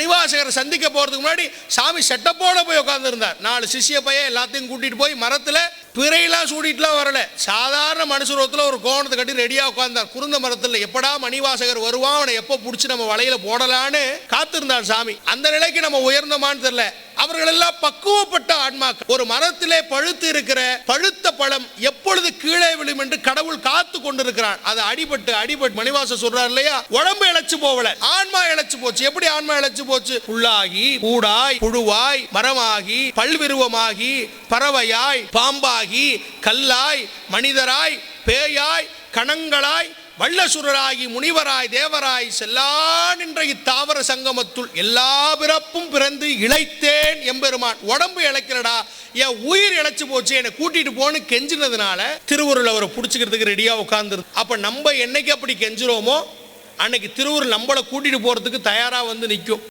மணிவாசகரை சந்திக்க போகிறதுக்கு முன்னாடி சாமி செட்டப்போட போய் உட்காந்துருந்தார் நாலு சிஷ்ய பையன் எல்லாத்தையும் கூட்டிகிட்டு போய் மரத்தில் பிறையெல்லாம் சூடிட்டுலாம் வரல. சாதாரண மனுஷரத்தில் ஒரு கோணத்தை கட்டி ரெடியாக உட்காந்தார் குருந்த மரத்தில் எப்படா மணிவாசகர் வருவான் அவனை எப்போ பிடிச்சி நம்ம வலையில் போடலான்னு காத்திருந்தார் சாமி. அந்த நிலைக்கு நம்ம உயர்ந்தோமான்னு தெரில அவர்கள் எல்லாம் பக்குவப்பட்ட ஆன்மாக்கள். ஒரு மரத்திலே பழுத்து இருக்கிற பழுத்த பழம் எப்பொழுது கீழே விழும் என்று கடவுள் காத்து கொண்டிருக்கிறான் அது அடிபட்டு அடிபட்டு மணிவாச சொல்றார் இல்லையா? உடம்பு இழைச்சு போகல. ஆன்மா இழைச்சு போச்சு. எப்படி ஆன்மா இழைச்சு போச்சு? புல்லாகி கூடாய் புழுவாய் மரமாகி பல்விருவமாகி பறவையாய் பாம்பாகி கல்லாய் மனிதராய் பேயாய் கணங்களாய் வல்லசுரராகி முனிவராய் தேவராய் செல்லான் என்ற இத்தாவர சங்கமத்துள் எல்லா பிறப்பும் பிறந்து இழைத்தேன் எம்பெருமான். உடம்பு இழைக்கிறடா என் உயிர் இழைச்சு போச்சு என்னை கூட்டிட்டு போன்னு கெஞ்சினதுனால திருவுருள் அவரை பிடிச்சிக்கிறதுக்கு ரெடியா உட்கார்ந்துரு அப்ப நம்ம என்னைக்கு அப்படி கெஞ்சுறோமோ அன்னைக்கு திருவுருள் நம்மளை கூட்டிட்டு போறதுக்கு தயாரா வந்து நிற்கும்